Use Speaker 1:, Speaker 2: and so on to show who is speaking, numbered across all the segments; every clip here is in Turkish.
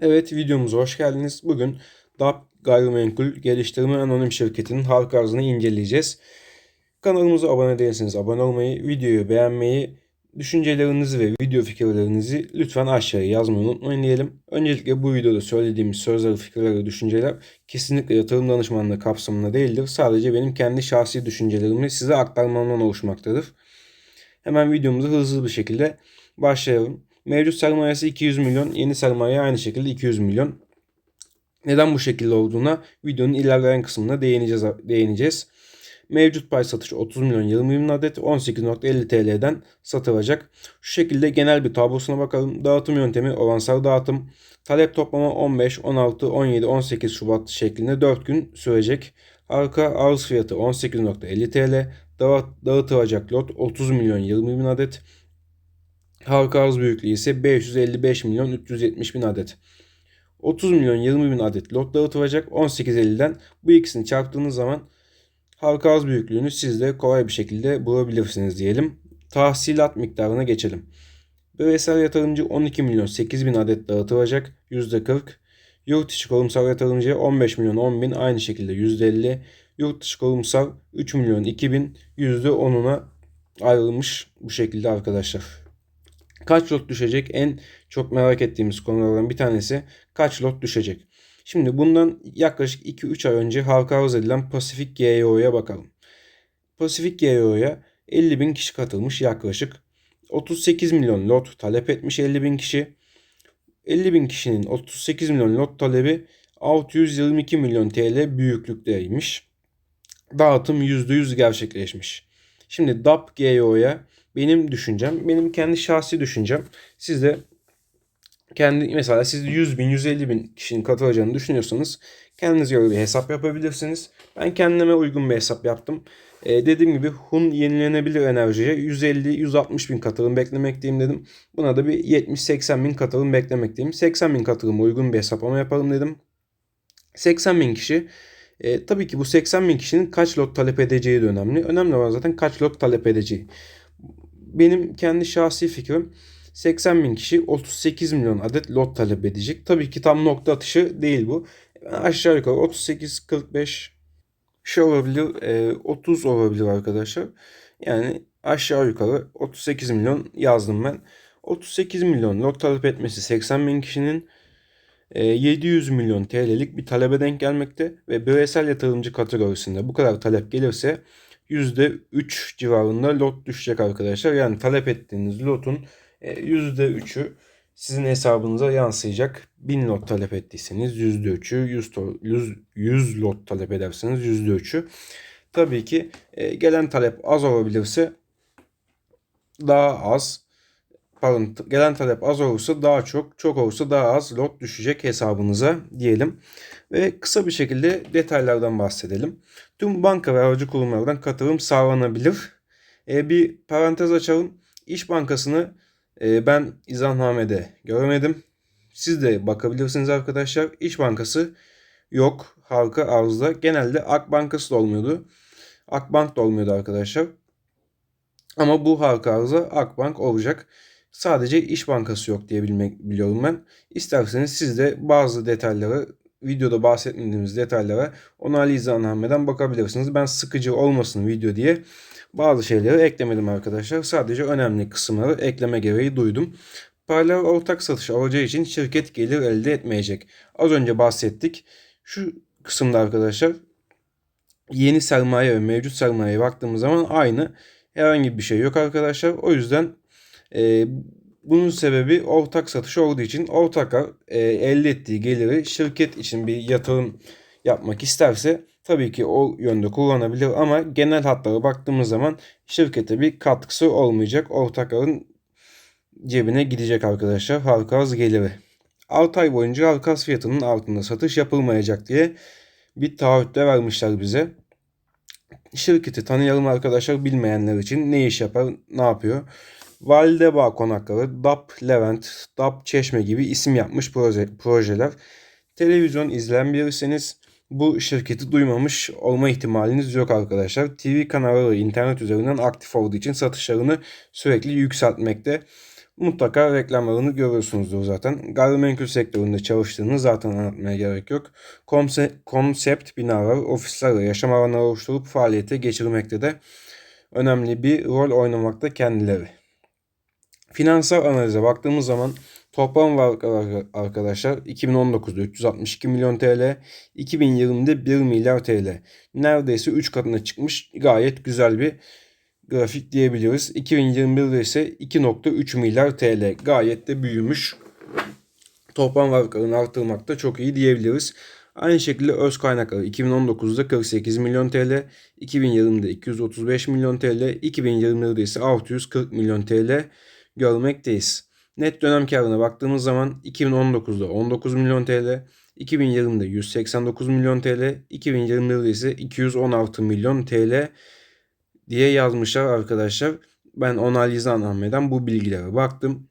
Speaker 1: Evet videomuza hoş geldiniz. Bugün DAP Gayrimenkul Geliştirme Anonim Şirketi'nin halka arzını inceleyeceğiz. Kanalımıza abone değilseniz abone olmayı, videoyu beğenmeyi, düşüncelerinizi ve video fikirlerinizi lütfen aşağıya yazmayı unutmayın diyelim. Öncelikle bu videoda söylediğimiz sözler, fikirler ve düşünceler kesinlikle yatırım danışmanlığı kapsamında değildir. Sadece benim kendi şahsi düşüncelerimi size aktarmamdan oluşmaktadır. Hemen videomuza hızlı bir şekilde başlayalım. Mevcut sermayesi 200 milyon, yeni sermaye aynı şekilde 200 milyon. Neden bu şekilde olduğuna videonun ilerleyen kısmında değineceğiz. değineceğiz. Mevcut pay satışı 30 milyon 20 bin adet 18.50 TL'den satılacak. Şu şekilde genel bir tablosuna bakalım. Dağıtım yöntemi oransal dağıtım. Talep toplama 15, 16, 17, 18 Şubat şeklinde 4 gün sürecek. Arka arz fiyatı 18.50 TL. Dağıtılacak lot 30 milyon 20 bin adet. Halka arz büyüklüğü ise 555 milyon 370 bin adet. 30 milyon 20 bin adet lot dağıtılacak 18.50'den bu ikisini çarptığınız zaman halka arz büyüklüğünü siz de kolay bir şekilde bulabilirsiniz diyelim. Tahsilat miktarına geçelim. Bireysel yatırımcı 12 milyon 8 bin adet dağıtılacak %40. Yurt içi kurumsal yatırımcıya 15 milyon 10 bin aynı şekilde %50. Yurt dışı kurumsal 3 milyon 2 bin %10'una ayrılmış bu şekilde arkadaşlar. Kaç lot düşecek? En çok merak ettiğimiz konulardan bir tanesi kaç lot düşecek? Şimdi bundan yaklaşık 2-3 ay önce halka arz edilen Pasifik GEO'ya bakalım. Pasifik GEO'ya 50 bin kişi katılmış yaklaşık. 38 milyon lot talep etmiş 50 bin kişi. 50 bin kişinin 38 milyon lot talebi 622 milyon TL büyüklükteymiş. Dağıtım %100 gerçekleşmiş. Şimdi DAP GEO'ya benim düşüncem, benim kendi şahsi düşüncem. Siz de kendi mesela siz 100 bin, 150 bin kişinin katılacağını düşünüyorsanız kendiniz göre bir hesap yapabilirsiniz. Ben kendime uygun bir hesap yaptım. Ee, dediğim gibi Hun yenilenebilir enerjiye 150-160 bin katılım beklemekteyim dedim. Buna da bir 70-80 bin katılım beklemekteyim. 80 bin katılıma uygun bir hesaplama yapalım dedim. 80 bin kişi e, tabii ki bu 80 bin kişinin kaç lot talep edeceği de önemli. Önemli olan zaten kaç lot talep edeceği benim kendi şahsi fikrim 80 bin kişi 38 milyon adet lot talep edecek. Tabii ki tam nokta atışı değil bu. Aşağı yukarı 38-45 şey olabilir, 30 olabilir arkadaşlar. Yani aşağı yukarı 38 milyon yazdım ben. 38 milyon lot talep etmesi 80 bin kişinin 700 milyon TL'lik bir talebe denk gelmekte ve bireysel yatırımcı kategorisinde bu kadar talep gelirse %3 civarında lot düşecek arkadaşlar. Yani talep ettiğiniz lotun %3'ü e, sizin hesabınıza yansıyacak. 1000 lot talep ettiyseniz %3'ü, 100, 100, 100 lot talep ederseniz %3'ü. Tabii ki e, gelen talep az olabilirse daha az pardon gelen talep az olursa daha çok, çok olursa daha az lot düşecek hesabınıza diyelim. Ve kısa bir şekilde detaylardan bahsedelim. Tüm banka ve aracı kurumlardan katılım sağlanabilir. E, bir parantez açalım. İş Bankası'nı e, ben izahnamede göremedim. Siz de bakabilirsiniz arkadaşlar. İş Bankası yok halka arzda. Genelde Ak Bankası da olmuyordu. Akbank da olmuyordu arkadaşlar. Ama bu halka arzda Akbank olacak. Sadece İş Bankası yok diye bilmek biliyorum ben. İsterseniz siz de bazı detayları videoda bahsetmediğimiz detaylara onaylı izahnameden bakabilirsiniz. Ben sıkıcı olmasın video diye bazı şeyleri eklemedim arkadaşlar. Sadece önemli kısımları ekleme gereği duydum. Paralel ortak satış alacağı için şirket gelir elde etmeyecek. Az önce bahsettik. Şu kısımda arkadaşlar yeni sermaye ve mevcut sermayeye baktığımız zaman aynı. Herhangi bir şey yok arkadaşlar. O yüzden e, bunun sebebi ortak satış olduğu için ortaklar e, elde ettiği geliri şirket için bir yatırım yapmak isterse tabii ki o yönde kullanabilir ama genel hatlara baktığımız zaman şirkete bir katkısı olmayacak. Ortakların cebine gidecek arkadaşlar halka geliri. 6 ay boyunca halka fiyatının altında satış yapılmayacak diye bir taahhütte vermişler bize. Şirketi tanıyalım arkadaşlar bilmeyenler için ne iş yapar, ne yapıyor. Validebağ konakları, DAP Levent, DAP Çeşme gibi isim yapmış proje, projeler. Televizyon izleyen biriyseniz bu şirketi duymamış olma ihtimaliniz yok arkadaşlar. TV kanalları internet üzerinden aktif olduğu için satışlarını sürekli yükseltmekte. mutlaka reklamlarını görüyorsunuzdur zaten. Gayrimenkul sektöründe çalıştığını zaten anlatmaya gerek yok. Komse- konsept binalar, ofisler ve yaşam alanları oluşturup faaliyete geçirmekte de önemli bir rol oynamakta kendileri. Finansal analize baktığımız zaman toplam varlıklar arkadaşlar 2019'da 362 milyon TL, 2020'de 1 milyar TL. Neredeyse 3 katına çıkmış gayet güzel bir grafik diyebiliriz. 2021'de ise 2.3 milyar TL gayet de büyümüş. Toplam varlıklarını arttırmakta çok iyi diyebiliriz. Aynı şekilde öz kaynakları 2019'da 48 milyon TL, 2020'de 235 milyon TL, 2021'de ise 640 milyon TL görmekteyiz. Net dönem karına baktığımız zaman 2019'da 19 milyon TL, 2020'de 189 milyon TL, 2021'de ise 216 milyon TL diye yazmışlar arkadaşlar. Ben Onalizan Ahmet'den bu bilgilere baktım.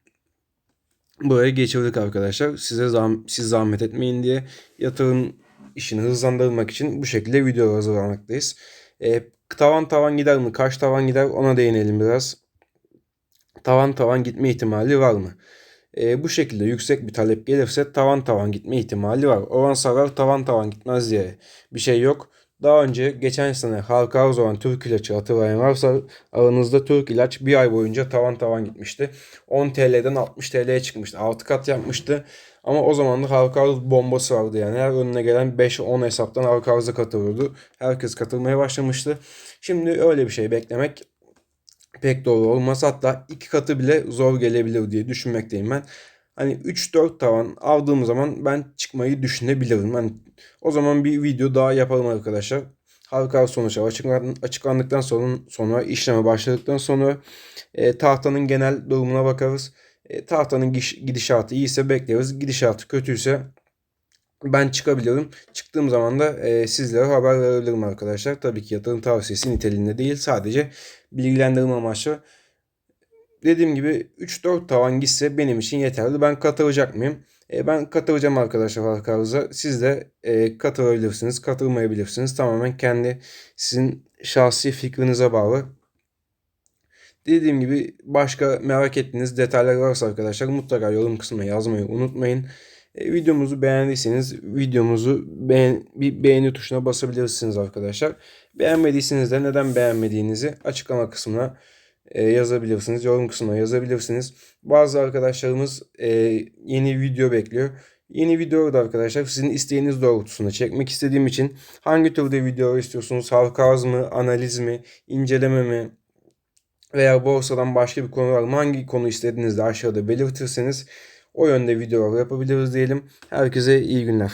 Speaker 1: Buraya geçirdik arkadaşlar. Size zah siz zahmet etmeyin diye yatırım işini hızlandırmak için bu şekilde video hazırlamaktayız. E, tavan tavan gider mi? Kaç tavan gider? Ona değinelim biraz. Tavan tavan gitme ihtimali var mı? E, bu şekilde yüksek bir talep gelirse tavan tavan gitme ihtimali var. Oran sarar tavan tavan gitmez diye bir şey yok. Daha önce geçen sene halka arz olan Türk ilaçı hatırlayan varsa aranızda Türk ilaç bir ay boyunca tavan tavan gitmişti. 10 TL'den 60 TL'ye çıkmıştı. 6 kat yapmıştı. Ama o zaman da halka arz bombası vardı yani. Her önüne gelen 5-10 hesaptan halka arza katılıyordu. Herkes katılmaya başlamıştı. Şimdi öyle bir şey beklemek pek doğru olmaz. Hatta iki katı bile zor gelebilir diye düşünmekteyim ben. Hani 3-4 tavan aldığım zaman ben çıkmayı düşünebilirim. Hani o zaman bir video daha yapalım arkadaşlar. Halka sonuçlar açıklandıktan sonra, sonra işleme başladıktan sonra e, tahtanın genel durumuna bakarız. E, tahtanın gidişatı iyiyse bekleriz. Gidişatı kötüyse ben çıkabilirim. Çıktığım zaman da e, sizlere haber verebilirim arkadaşlar. Tabii ki yatırım tavsiyesi niteliğinde değil. Sadece bilgilendirme amaçlı. Dediğim gibi 3-4 tavan gitse benim için yeterli. Ben katılacak mıyım? E, ben katılacağım arkadaşlar arkanıza. Siz de e, katılabilirsiniz, katılmayabilirsiniz. Tamamen kendi sizin şahsi fikrinize bağlı. Dediğim gibi başka merak ettiğiniz detaylar varsa arkadaşlar mutlaka yorum kısmına yazmayı unutmayın. E, videomuzu beğendiyseniz videomuzu beğen, bir beğeni tuşuna basabilirsiniz arkadaşlar. Beğenmediyseniz de neden beğenmediğinizi açıklama kısmına e, yazabilirsiniz. Yorum kısmına yazabilirsiniz. Bazı arkadaşlarımız e, yeni video bekliyor. Yeni video da arkadaşlar sizin isteğiniz doğrultusunda çekmek istediğim için hangi türde video istiyorsunuz? Halka mı, analiz mi, inceleme mi veya borsadan başka bir konu var mı? Hangi konu istediğinizde aşağıda belirtirseniz o yönde videolar yapabiliriz diyelim. Herkese iyi günler.